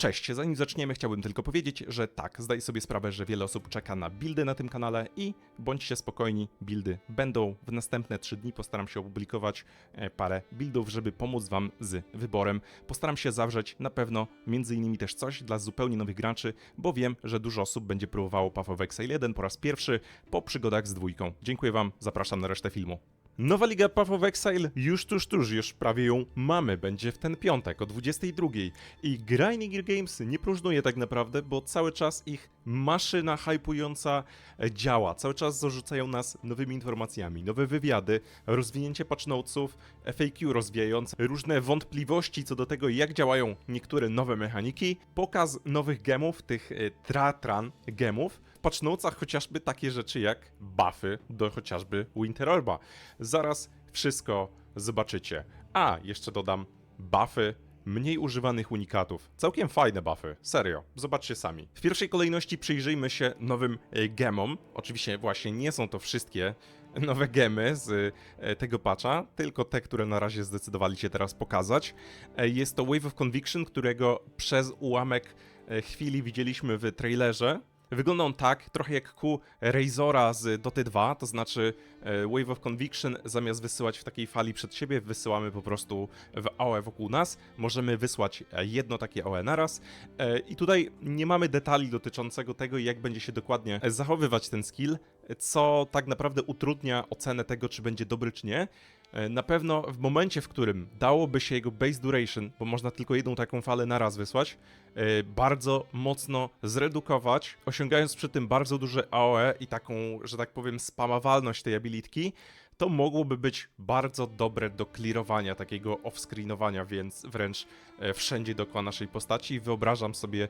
Cześć, zanim zaczniemy chciałbym tylko powiedzieć, że tak, zdaję sobie sprawę, że wiele osób czeka na buildy na tym kanale i bądźcie spokojni, buildy będą. W następne 3 dni postaram się opublikować e, parę buildów, żeby pomóc wam z wyborem. Postaram się zawrzeć na pewno między innymi też coś dla zupełnie nowych graczy, bo wiem, że dużo osób będzie próbowało Path of Exile 1 po raz pierwszy po przygodach z dwójką. Dziękuję wam, zapraszam na resztę filmu. Nowa Liga Path of Exile już tuż, tuż, już prawie ją mamy, będzie w ten piątek o 22. I Grinding Games nie próżnuje tak naprawdę, bo cały czas ich maszyna hypująca e, działa. Cały czas zarzucają nas nowymi informacjami, nowe wywiady, rozwinięcie patch notesów, FAQ rozwijające różne wątpliwości co do tego, jak działają niektóre nowe mechaniki, pokaz nowych gemów, tych e, Tratran gemów, w patch notesach chociażby takie rzeczy jak buffy do chociażby Winter Orba. Zaraz wszystko zobaczycie. A, jeszcze dodam buffy mniej używanych unikatów. Całkiem fajne buffy, serio, zobaczcie sami. W pierwszej kolejności przyjrzyjmy się nowym e, gemom. Oczywiście właśnie nie są to wszystkie nowe gemy z e, tego patcha, tylko te, które na razie zdecydowali się teraz pokazać. E, Jest to Wave of Conviction, którego przez ułamek chwili widzieliśmy w trailerze. Wygląda on tak, trochę jak Q Razora z Doty 2, to znaczy e, Wave of Conviction zamiast wysyłać w takiej fali przed siebie, wysyłamy po prostu w AOE wokół nas. Możemy wysłać e, jedno takie AOE naraz. E, I tutaj nie mamy detali dotyczącego tego, jak będzie się dokładnie zachowywać ten skill, co tak naprawdę utrudnia ocenę tego, czy będzie dobry, czy nie. E, Na pewno w momencie, w którym dałoby się jego base duration, bo można tylko jedną taką falę naraz wysłać, e, bardzo mocno zredukować, osiągając przy tym bardzo duże AOE i taką, że tak powiem, spamowalność tej abilitki, to mogłoby być bardzo dobre do clearowania, takiego off-screenowania, więc wręcz e, wszędzie dookoła naszej postaci. Wyobrażam sobie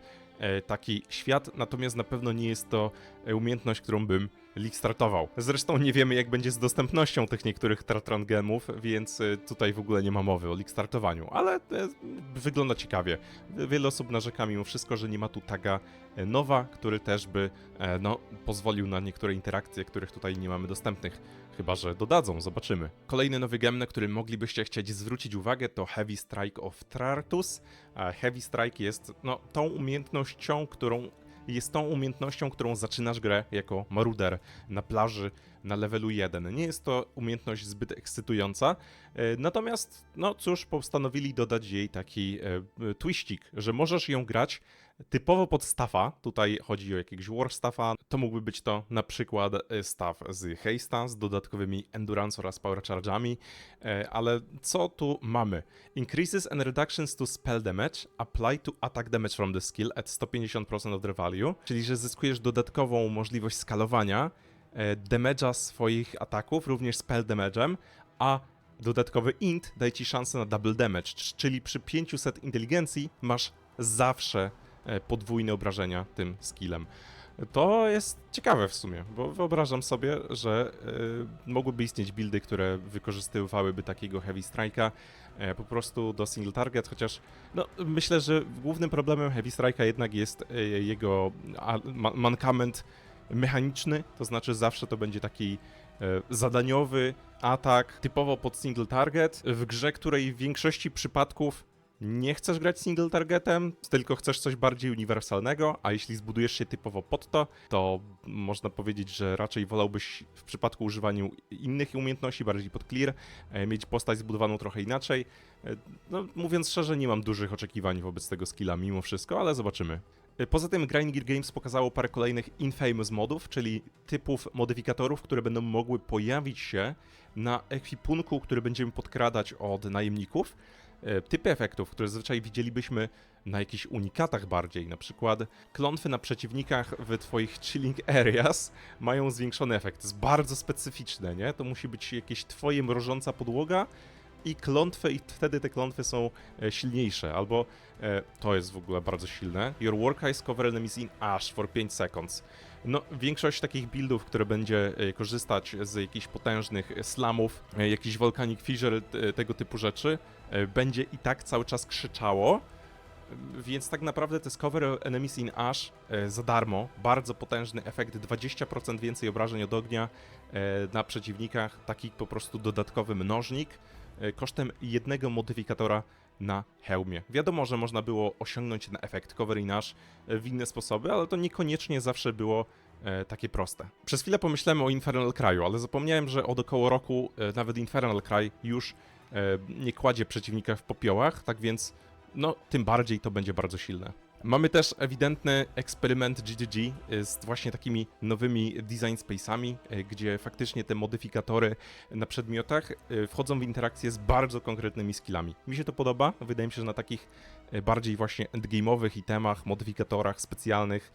taki świat, natomiast na pewno nie jest to umiejętność, którą bym league startował. Zresztą nie wiemy, jak będzie z dostępnością tych niektórych Tratran gemów, więc e, tutaj w ogóle nie ma mowy o league startowaniu, ale e, wygląda ciekawie. Wiele osób narzeka mimo wszystko, że nie ma tu taga e, nowa, który też by e, no, pozwolił na niektóre interakcje, których tutaj nie mamy dostępnych. Chyba, że dodadzą, zobaczymy. Kolejny nowy gem, na który moglibyście chcieć zwrócić uwagę, to Heavy Strike of Trartus. A Heavy Strike jest no, tą umiejętnością, którą jest tą umiejętnością, którą zaczynasz grę jako maruder na plaży na levelu 1. Nie jest to umiejętność zbyt ekscytująca, e, natomiast, no cóż, postanowili dodać jej taki e, e, twiścik, że możesz ją grać typowo pod staffa. Tutaj chodzi o jakiegoś war staffa. To mógłby być to na przykład staff z Haste'a z dodatkowymi endurance oraz power charge'ami, ale co tu mamy? Increases and reductions to spell damage apply to attack damage from the skill at 150% of the value, czyli że zyskujesz dodatkową możliwość skalowania damage'a swoich ataków, również spell damage'em, a dodatkowy int daje ci szansę na double damage, czyli przy 500 inteligencji masz zawsze e, podwójne obrażenia tym skillem. To jest ciekawe w sumie, bo wyobrażam sobie, że e, mogłyby istnieć buildy, które wykorzystywałyby takiego heavy strike'a e, po prostu do single target, chociaż no, myślę, że głównym problemem heavy strike'a jednak jest e, jego a, ma, mankament mechaniczny, to znaczy zawsze to będzie taki e, zadaniowy atak typowo pod single target w grze, której w większości przypadków nie chcesz grać single targetem, tylko chcesz coś bardziej uniwersalnego, a jeśli zbudujesz się typowo pod to, to można powiedzieć, że raczej wolałbyś w przypadku używaniu innych umiejętności, bardziej pod clear, e, mieć postać zbudowaną trochę inaczej. E, No, mówiąc szczerze, nie mam dużych oczekiwań wobec tego skilla mimo wszystko, ale zobaczymy. E, Poza tym Grinding Gear Games pokazało parę kolejnych Infamous modów, czyli typów modyfikatorów, które będą mogły pojawić się na ekwipunku, który będziemy podkradać od najemników. E, Typy efektów, które zazwyczaj widzielibyśmy na jakichś unikatach bardziej, na przykład klątwy na przeciwnikach w twoich chilling areas mają zwiększony efekt. jest bardzo specyficzne, nie? To musi być jakieś twoje mrożąca podłoga i klątwy, i wtedy te klątwy są e, silniejsze, albo e, to jest w ogóle bardzo silne. Your work eyes cover enemies in ash for 5 seconds. No, większość takich buildów, które będzie e, korzystać z jakichś potężnych slamów, jakiś volcanic fissure, tego typu rzeczy, będzie i tak cały czas krzyczało, więc tak naprawdę to jest cover enemies in ash za darmo, bardzo potężny efekt, 20% więcej obrażeń od ognia na przeciwnikach, taki po prostu dodatkowy mnożnik, kosztem jednego modyfikatora na hełmie. Wiadomo, że można było osiągnąć ten efekt cover nasz w inne sposoby, ale to niekoniecznie zawsze było e, takie proste. Przez chwilę pomyślałem o Infernal Cry'u, ale zapomniałem, że od około roku e, nawet Infernal Cry już e, nie kładzie przeciwnika w popiołach, tak więc no tym bardziej to będzie bardzo silne. Mamy też ewidentny eksperyment GGG z właśnie takimi nowymi design space'ami, e, gdzie faktycznie te modyfikatory na przedmiotach e, wchodzą w interakcję z bardzo konkretnymi skillami. Mi się to podoba, wydaje mi się, że na takich bardziej właśnie endgame'owych itemach, modyfikatorach specjalnych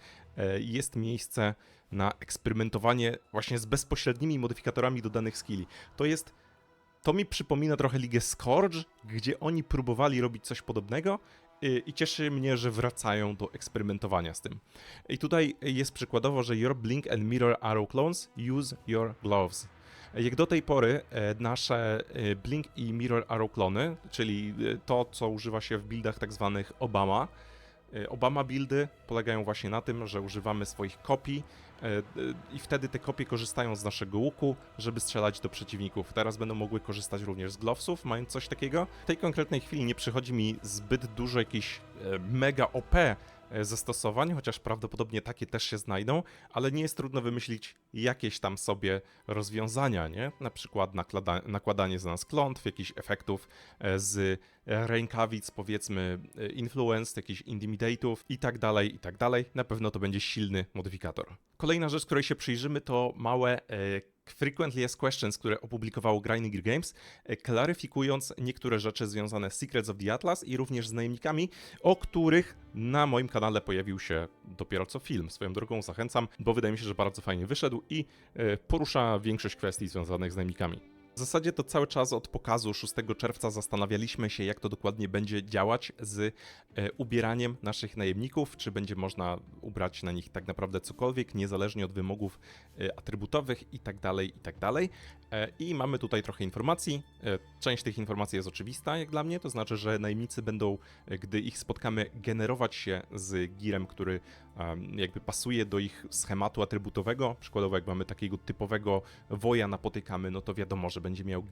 jest miejsce na eksperymentowanie właśnie z bezpośrednimi modyfikatorami do danych skilli. To jest to mi przypomina trochę Ligę Scourge, gdzie oni próbowali robić coś podobnego y, i cieszy mnie, że wracają do eksperymentowania z tym. I tutaj jest przykładowo, że Your Blink and Mirror Arrow Clones use your gloves. Jak do tej pory e, nasze e, Blink i Mirror Arrow klony, czyli e, to, co używa się w buildach tak zwanych Obama, Obama buildy polegają właśnie na tym, że używamy swoich kopii e, e, i wtedy te kopie korzystają z naszego łuku, żeby strzelać do przeciwników. Teraz będą mogły korzystać również z glowsów, mając coś takiego. W tej konkretnej chwili nie przychodzi mi zbyt dużo jakichś e, mega OP e, zastosowań, chociaż prawdopodobnie takie też się znajdą, ale nie jest trudno wymyślić jakieś tam sobie rozwiązania, nie? Na przykład naklada- nakładanie z nas klątw, jakichś efektów e, z e, rękawic, powiedzmy e, influence, jakichś intimidate'ów i tak dalej, i tak dalej. Na pewno to będzie silny modyfikator. Kolejna rzecz, której się przyjrzymy, to małe e, Frequently Asked Questions, które opublikowało Grinding Gear Games, e, klaryfikując niektóre rzeczy związane z Secrets of the Atlas i również z najemnikami, o których na moim kanale pojawił się dopiero co film. Swoją drogą zachęcam, bo wydaje mi się, że bardzo fajnie wyszedł i e, porusza większość kwestii związanych z najemnikami. W zasadzie to cały czas od pokazu 6 czerwca zastanawialiśmy się, jak to dokładnie będzie działać z e, ubieraniem naszych najemników, czy będzie można ubrać na nich tak naprawdę cokolwiek, niezależnie od wymogów e, atrybutowych i tak dalej, i tak. E, I mamy tutaj trochę informacji. Część tych informacji jest oczywista, jak dla mnie, to znaczy, że najemnicy będą, gdy ich spotkamy, generować się z girem, który jakby pasuje do ich schematu atrybutowego. Przykładowo, jak mamy takiego typowego woja napotykamy, no to wiadomo, że będzie miał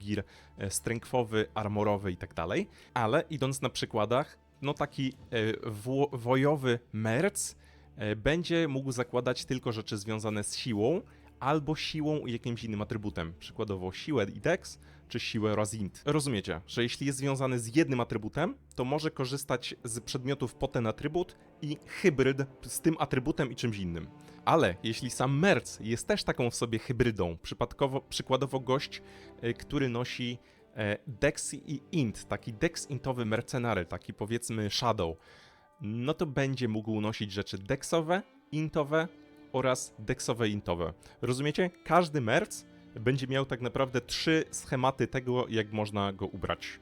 e, strengthowy, armorowy i tak dalej. Ale idąc na przykładach, no taki e, wo- wojowy merc e, będzie mógł zakładać tylko rzeczy związane z siłą, albo siłą i jakimś innym atrybutem. Przykładowo siłę i dex, czy siłę oraz int. Rozumiecie, że jeśli jest związany z jednym atrybutem, to może korzystać z przedmiotów po ten atrybut i hybryd z tym atrybutem i czymś innym. Ale jeśli sam merc jest też taką w sobie hybrydą, przypadkowo, przykładowo gość, y, który nosi e, dex i int, taki dex-intowy mercenary, taki powiedzmy shadow, no to będzie mógł nosić rzeczy dexowe, intowe oraz dexowe intowe. Rozumiecie? Każdy merc będzie miał tak naprawdę trzy schematy tego, jak można go ubrać.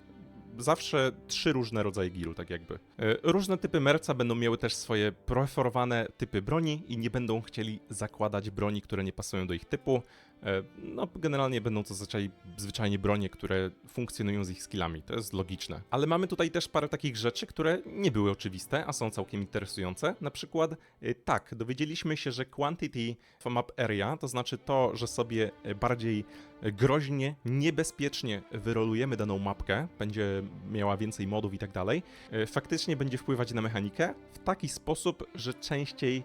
Zawsze trzy różne rodzaje giru, tak jakby. E, Różne typy merca będą miały też swoje preferowane typy broni i nie będą chcieli zakładać broni, które nie pasują do ich typu. E, No, generalnie będą to zazwyczaj zwyczajnie bronie, które funkcjonują z ich skillami. To jest logiczne. Ale mamy tutaj też parę takich rzeczy, które nie były oczywiste, a są całkiem interesujące. Na przykład, e, tak, dowiedzieliśmy się, że quantity map area, to znaczy to, że sobie bardziej groźnie, niebezpiecznie wyrolujemy daną mapkę, będzie miała więcej modów i tak dalej, e, faktycznie będzie wpływać na mechanikę w taki sposób, że częściej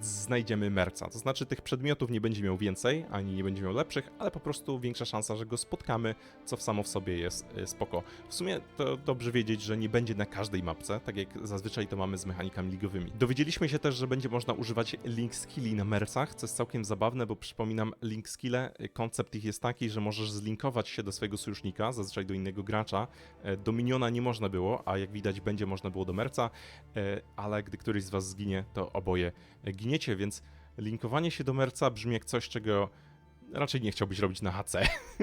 znajdziemy merca. To znaczy tych przedmiotów nie będzie miał więcej, ani nie będzie miał lepszych, ale po prostu większa szansa, że go spotkamy, co samo w sobie jest e, spoko. W sumie to dobrze wiedzieć, że nie będzie na każdej mapce, tak jak zazwyczaj to mamy z mechanikami ligowymi. Dowiedzieliśmy się też, że będzie można używać link skilli na mercach, co jest całkiem zabawne, bo przypominam, link skille, e, koncept ich jest taki, że możesz zlinkować się do swojego sojusznika, zazwyczaj do innego gracza. Do miniona nie można było, a jak widać będzie można było do merca, ale gdy któryś z was zginie, to oboje giniecie, więc linkowanie się do merca brzmi jak coś, czego raczej nie chciałbyś robić na HC.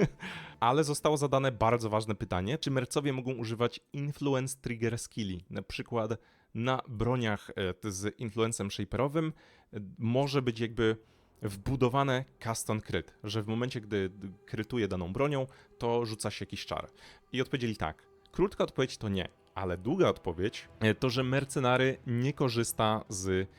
Ale zostało zadane bardzo ważne pytanie, czy mercowie mogą używać influence trigger skilli, na przykład na broniach e, z influencem shaperowym e, może być jakby wbudowane custom crit, że w momencie, gdy krytuje daną bronią, to rzuca się jakiś czar. I odpowiedzieli tak. Krótka odpowiedź to nie, ale długa odpowiedź e, to, że mercenary nie korzysta z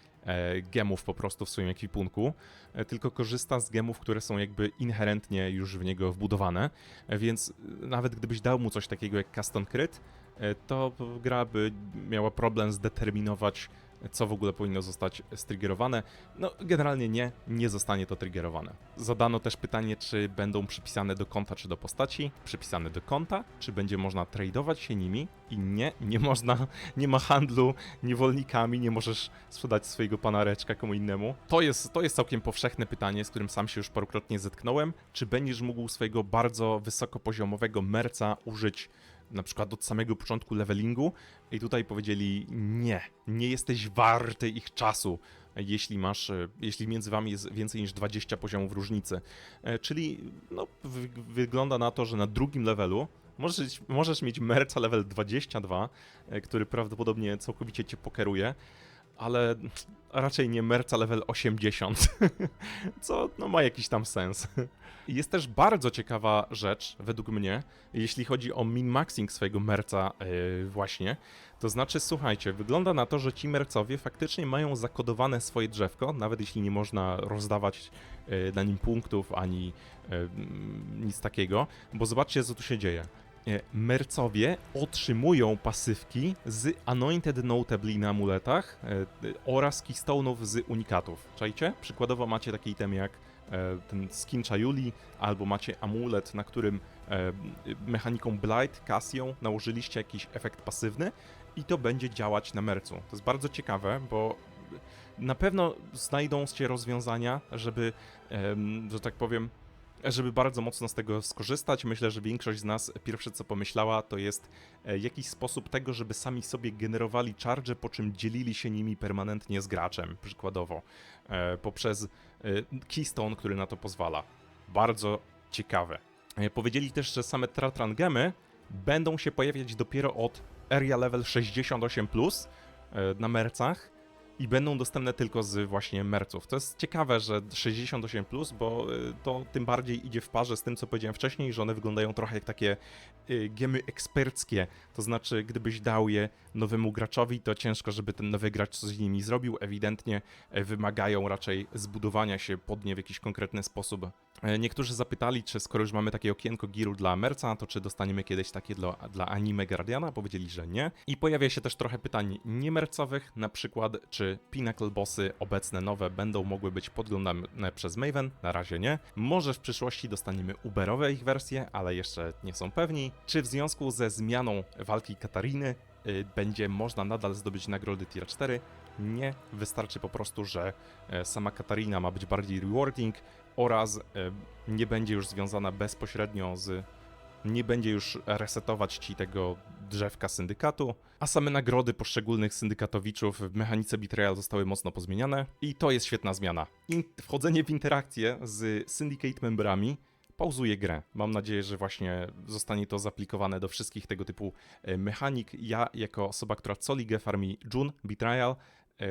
gemów po prostu w swoim ekwipunku, e, tylko korzysta z gemów, które są jakby inherentnie już w niego wbudowane, e, więc e, nawet gdybyś dał mu coś takiego jak custom crit, e, to gra by miała problem zdeterminować, co w ogóle powinno zostać striggerowane. No, generalnie nie, nie zostanie to triggerowane. Zadano też pytanie, czy będą przypisane do konta, czy do postaci. Przypisane do konta, czy będzie można tradować się nimi. I nie, nie można, nie ma handlu niewolnikami, nie możesz sprzedać swojego panareczka komu innemu. To jest, to jest całkiem powszechne pytanie, z którym sam się już parokrotnie zetknąłem. Czy będziesz mógł swojego bardzo wysokopoziomowego merca użyć na przykład od samego początku levelingu i tutaj powiedzieli nie, nie jesteś warty ich czasu, jeśli masz, e, jeśli między wami jest więcej niż 20 poziomów różnicy. E, Czyli no, wy, wygląda na to, że na drugim levelu możesz, możesz mieć merca level 22, e, który prawdopodobnie całkowicie cię pokeruje, ale raczej nie merca level 80, co no, ma jakiś tam sens. Jest też bardzo ciekawa rzecz, według mnie, jeśli chodzi o min-maxing swojego merca yy, właśnie. To znaczy, słuchajcie, wygląda na to, że ci mercowie faktycznie mają zakodowane swoje drzewko, nawet jeśli nie można rozdawać yy, na nim punktów ani yy, nic takiego, bo zobaczcie, co tu się dzieje. Yy, Mercowie otrzymują pasywki z Anointed Notably na amuletach yy, oraz keystone'ów z unikatów. Czajcie? Przykładowo macie taki item jak e, ten skin Chayuli, albo macie amulet, na którym e, mechaniką Blight, Cassią nałożyliście jakiś efekt pasywny i to będzie działać na mercu. To jest bardzo ciekawe, bo na pewno znajdą się rozwiązania, żeby, że tak powiem, żeby bardzo mocno z tego skorzystać. Myślę, że większość z nas pierwsze co pomyślała to jest e, jakiś sposób tego, żeby sami sobie generowali charge, po czym dzielili się nimi permanentnie z graczem, przykładowo, e, poprzez e, keystone, który na to pozwala. Bardzo ciekawe. Powiedzieli też, że same Tratran gemy będą się pojawiać dopiero od area level 68+, plus, e, na mercach i będą dostępne tylko z właśnie merców. To jest ciekawe, że 68+, plus, bo y, to tym bardziej idzie w parze z tym, co powiedziałem wcześniej, że one wyglądają trochę jak takie y, gemy eksperckie. To znaczy, gdybyś dał je nowemu graczowi, to ciężko, żeby ten nowy gracz coś z nimi zrobił. Ewidentnie e, wymagają raczej zbudowania się pod nie w jakiś konkretny sposób. E, Niektórzy zapytali, czy skoro już mamy takie okienko giru dla Merca, to czy dostaniemy kiedyś takie dla, dla anime Guardiana? Powiedzieli, że nie. I pojawia się też trochę pytań niemercowych, na przykład, czy Pinnacle Bossy obecne nowe będą mogły być podglądane przez Maven? Na razie nie. Może w przyszłości dostaniemy Uberowe ich wersje, ale jeszcze nie są pewni. Czy w związku ze zmianą walki Katariny y, będzie można nadal zdobyć nagrody tier 4? Nie, wystarczy po prostu, że e, sama Katarina ma być bardziej rewarding oraz e, nie będzie już związana bezpośrednio z. Nie będzie już resetować ci tego drzewka syndykatu, a same nagrody poszczególnych syndykatowiczów w mechanice Betrayal zostały mocno pozmieniane i to jest świetna zmiana. In wchodzenie w interakcję z Syndicate memberami pauzuje grę. Mam nadzieję, że właśnie zostanie to zaaplikowane do wszystkich tego typu e, mechanik. Ja, jako osoba, która co ligę farmi June Betrayal,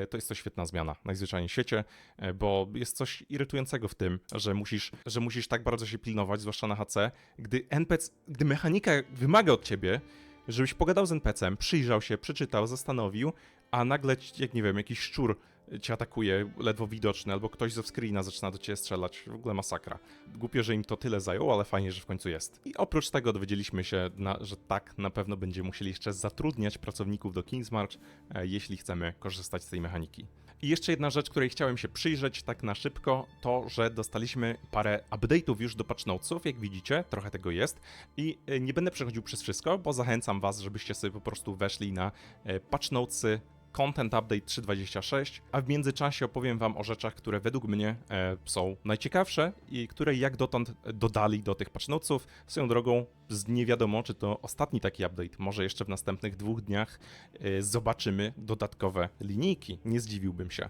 to jest to świetna zmiana najzwyczajniej w świecie, e, bo jest coś irytującego w tym, że musisz, że musisz tak bardzo się pilnować, zwłaszcza na HC, gdy NPC, gdy mechanika wymaga od ciebie, żebyś pogadał z NPC-em, przyjrzał się, przeczytał, zastanowił, a nagle, jak nie wiem, jakiś szczur cię atakuje, ledwo widoczny, albo ktoś ze screena zaczyna do ciebie strzelać. W ogóle masakra. Głupio, że im to tyle zajęło, ale fajnie, że w końcu jest. I oprócz tego dowiedzieliśmy się, na, że tak, na pewno będziemy musieli jeszcze zatrudniać pracowników do Kingsmarch, e, jeśli chcemy korzystać z tej mechaniki. I jeszcze jedna rzecz, której chciałem się przyjrzeć tak na szybko, to, że dostaliśmy parę update'ów już do patch notesów, jak widzicie, trochę tego jest. I e, nie będę przechodził przez wszystko, bo zachęcam was, żebyście sobie po prostu weszli na e, patch notesy Content Update 3.26, a w międzyczasie opowiem Wam o rzeczach, które według mnie e, są najciekawsze i które jak dotąd dodali do tych patch notesów. Swoją drogą, z nie wiadomo, czy to ostatni taki update, może jeszcze w następnych dwóch dniach e, zobaczymy dodatkowe linijki. Nie zdziwiłbym się.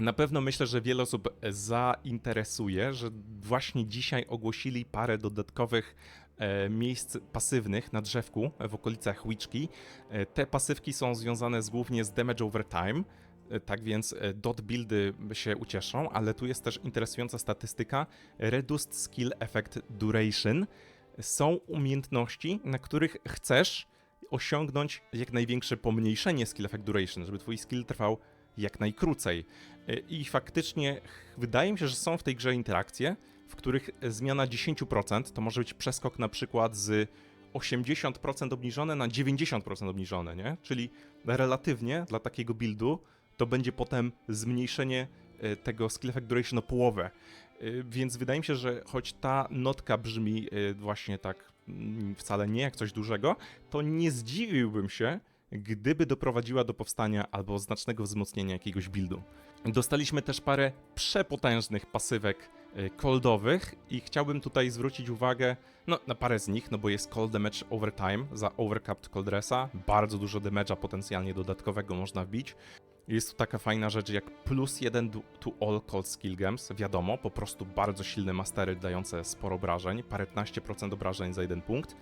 Na pewno myślę, że wiele osób zainteresuje, że właśnie dzisiaj ogłosili parę dodatkowych e, miejsc pasywnych na drzewku e, w okolicach Witchki. E, Te pasywki są związane z, głównie z damage over time. e, Tak więc e, dot buildy się ucieszą, ale tu jest też interesująca statystyka Reduced Skill Effect Duration. Są umiejętności, na których chcesz osiągnąć jak największe pomniejszenie skill effect duration, żeby twój skill trwał jak najkrócej. E, I faktycznie wydaje mi się, że są w tej grze interakcje, w których zmiana 10% to może być przeskok na przykład z 80% obniżone na 90% obniżone, nie? Czyli relatywnie dla takiego buildu to będzie potem zmniejszenie e, tego skill effect duration o połowę. E, Więc wydaje mi się, że choć ta notka brzmi e, właśnie tak mm, wcale nie jak coś dużego, to nie zdziwiłbym się, gdyby doprowadziła do powstania albo znacznego wzmocnienia jakiegoś buildu. Dostaliśmy też parę przepotężnych pasywek e, coldowych i chciałbym tutaj zwrócić uwagę no, na parę z nich, no bo jest cold damage overtime za overcapped cold resa, bardzo dużo damage'a potencjalnie dodatkowego można wbić. Jest tu taka fajna rzecz jak plus jeden to all cold skill gems, wiadomo, po prostu bardzo silne mastery dające sporo obrażeń, paręnaście procent obrażeń za jeden punkt,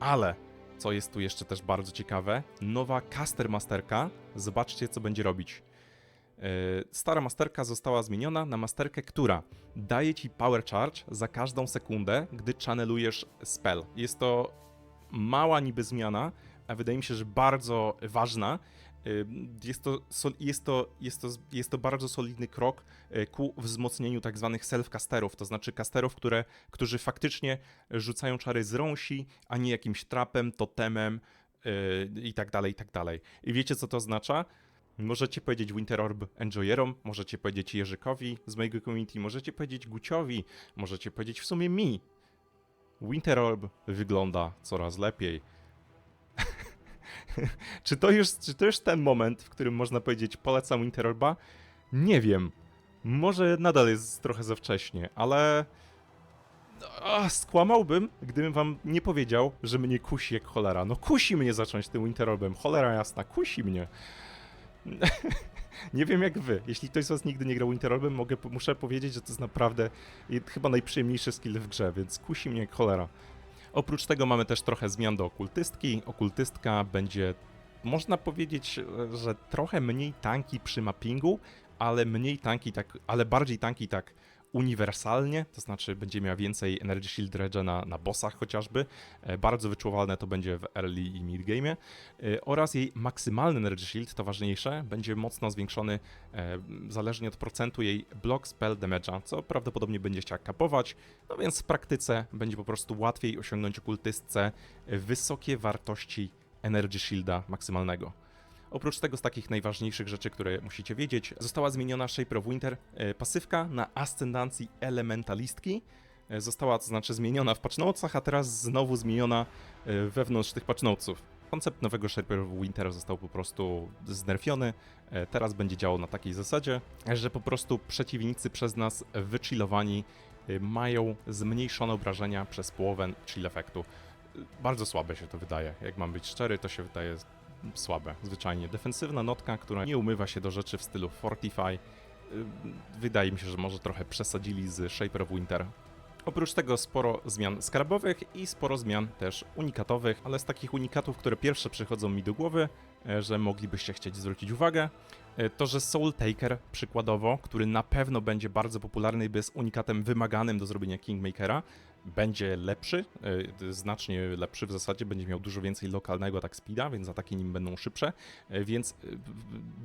ale co jest tu jeszcze też bardzo ciekawe, nowa caster masterka, zobaczcie co będzie robić. Yy, Stara masterka została zmieniona na masterkę, która daje ci power charge za każdą sekundę, gdy channelujesz spell. Jest to mała niby zmiana, a wydaje mi się, że bardzo ważna. Yy, Jest to, jest to, jest to, jest to bardzo solidny krok yy, ku wzmocnieniu tak zwanych self-casterów, to znaczy casterów, które, którzy faktycznie rzucają czary z rąsi, a nie jakimś trapem, totemem yy, i tak dalej, i tak. I wiecie, co to oznacza? Możecie powiedzieć Winter Orb Enjoyerom, możecie powiedzieć Jerzykowi z mojego community, możecie powiedzieć Guciowi, możecie powiedzieć w sumie mi. Winter Orb wygląda coraz lepiej. czy, to już, czy to już ten moment, w którym można powiedzieć polecam Winter Orba? Nie wiem. Może nadal jest trochę za wcześnie, ale... A, skłamałbym, gdybym wam nie powiedział, że mnie kusi jak cholera. No kusi mnie zacząć tym Winter Orbem, cholera jasna, kusi mnie. nie wiem jak wy. Jeśli ktoś z was nigdy nie grał Winter Orbem, mogę, muszę powiedzieć, że to jest naprawdę chyba najprzyjemniejszy skill w grze, więc kusi mnie cholera. Oprócz tego mamy też trochę zmian do okultystki. Okultystka będzie, można powiedzieć, e, że trochę mniej tanki przy mappingu, ale mniej tanki tak, ale bardziej tanki tak uniwersalnie, to znaczy będzie miała więcej Energy Shield Regena na bossach chociażby. E, Bardzo wyczuwalne to będzie w early i mid game. Oraz jej maksymalny Energy Shield, to ważniejsze, będzie mocno zwiększony e, zależnie od procentu jej block spell damage'a, co prawdopodobnie będzie chciała kapować, no więc w praktyce będzie po prostu łatwiej osiągnąć okultystce wysokie wartości Energy Shielda maksymalnego. Oprócz tego z takich najważniejszych rzeczy, które musicie wiedzieć, została zmieniona Shaper of Winter e, pasywka na ascendancji elementalistki. E, Została to znaczy zmieniona w patchnotesach, a teraz znowu zmieniona e, wewnątrz tych patchnotesów. Koncept nowego Shaper of Winter został po prostu znerfiony. Teraz będzie działał na takiej zasadzie, że po prostu przeciwnicy przez nas wychillowani mają zmniejszone obrażenia przez połowę chill efektu. Bardzo słabe się to wydaje. Jak mam być szczery, to się wydaje słabe, zwyczajnie. Defensywna notka, która nie umywa się do rzeczy w stylu Fortify. y, Wydaje mi się, że może trochę przesadzili z Shaper of Winter. Oprócz tego sporo zmian skarbowych i sporo zmian też unikatowych, ale z takich unikatów, które pierwsze przychodzą mi do głowy, e, że moglibyście chcieć zwrócić uwagę, to że Soul Taker przykładowo, który na pewno będzie bardzo popularny, bo jest unikatem wymaganym do zrobienia Kingmakera, będzie lepszy, e, znacznie lepszy w zasadzie, będzie miał dużo więcej lokalnego attack speeda, więc ataki nim będą szybsze, e, więc e,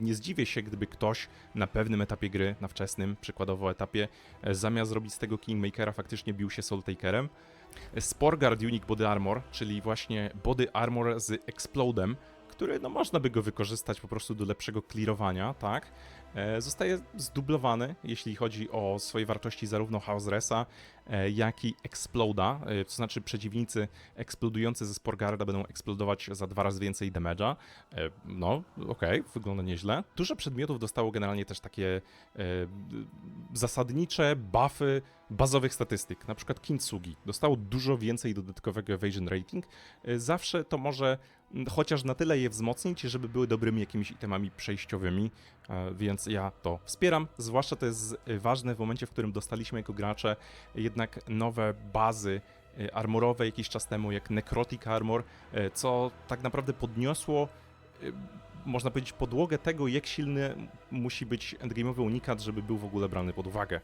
nie zdziwię się, gdyby ktoś na pewnym etapie gry, na wczesnym przykładowo etapie, e, zamiast zrobić z tego Kingmakera faktycznie bił się Soul Takerem. Sporguard Unique Body Armor, czyli właśnie Body Armor z Explodem, który no można by go wykorzystać po prostu do lepszego clearowania, tak? E, Zostaje zdublowany, jeśli chodzi o swoje wartości zarówno House Resa, e, jak i Exploda, e, to znaczy przeciwnicy eksplodujący ze Sporgarda będą eksplodować za dwa razy więcej damage'a. No, okej, wygląda nieźle. Dużo przedmiotów dostało generalnie też takie zasadnicze buffy bazowych statystyk, na przykład Kintsugi. Dostało dużo więcej dodatkowego evasion rating. Zawsze to może chociaż na tyle je wzmocnić, żeby były dobrymi jakimiś itemami przejściowymi, e, więc ja to wspieram. Zwłaszcza to jest e, ważne w momencie, w którym dostaliśmy jako gracze jednak nowe bazy e, armorowe jakiś czas temu, jak Necrotic Armor, co tak naprawdę podniosło można powiedzieć, podłogę tego, jak silny musi być endgame'owy unikat, żeby był w ogóle brany pod uwagę.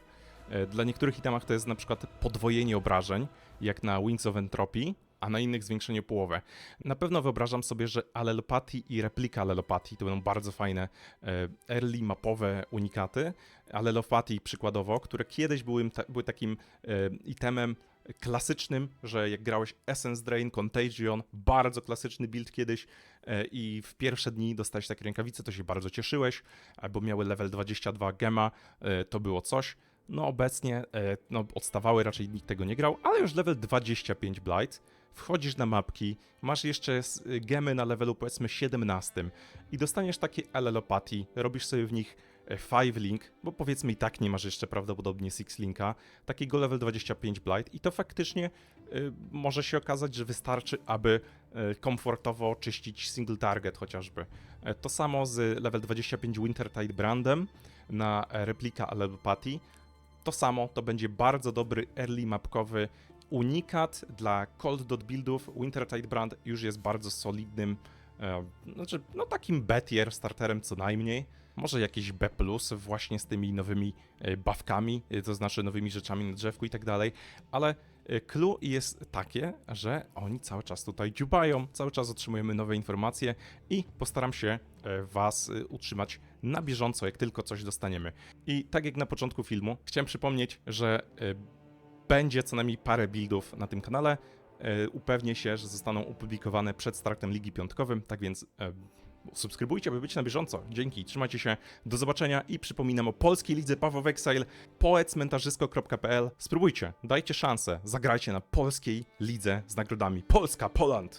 Dla niektórych itemach to jest na przykład podwojenie obrażeń, jak na Wings of Entropy, a na innych zwiększenie połowę. Na pewno wyobrażam sobie, że Alelopatii i replika Alelopatii to będą bardzo fajne e, early mapowe unikaty. Alelopatii przykładowo, które kiedyś były, były takim e, itemem klasycznym, że jak grałeś Essence Drain, Contagion, bardzo klasyczny build kiedyś e, i w pierwsze dni dostałeś takie rękawice, to się bardzo cieszyłeś, e, bo miały level 22 gema, to było coś. No obecnie no, odstawały, raczej nikt tego nie grał, ale już level 25 Blight, wchodzisz na mapki, masz jeszcze s- gemy na levelu powiedzmy 17 i dostaniesz takie Allelopathy, robisz sobie w nich 5 link, bo powiedzmy i tak nie masz jeszcze prawdopodobnie 6 linka, takiego level 25 Blight i to faktycznie y, może się okazać, że wystarczy, aby y, komfortowo czyścić single target chociażby. E, To samo z level 25 Wintertide Brandem na e, replika Allelopathy. To samo to będzie bardzo dobry early mapkowy unikat dla cold buildów. Wintertide Brand już jest bardzo solidnym, e, znaczy no takim B tier starterem co najmniej. Może jakiś B+, właśnie z tymi nowymi e, buffkami, e, to znaczy nowymi rzeczami na drzewku i tak dalej, ale e, clue jest takie, że oni cały czas tutaj dziubają, cały czas otrzymujemy nowe informacje i postaram się was utrzymać na bieżąco, jak tylko coś dostaniemy. I tak jak na początku filmu, chciałem przypomnieć, że będzie co najmniej parę buildów na tym kanale. E, Upewnię się, że zostaną opublikowane przed startem Ligi Piątkowym, tak więc e, subskrybujcie, by być na bieżąco. Dzięki, trzymajcie się, do zobaczenia i przypominam o polskiej lidze Paweł of Exile. Spróbujcie, dajcie szansę, zagrajcie na polskiej lidze z nagrodami. Polska, Poland!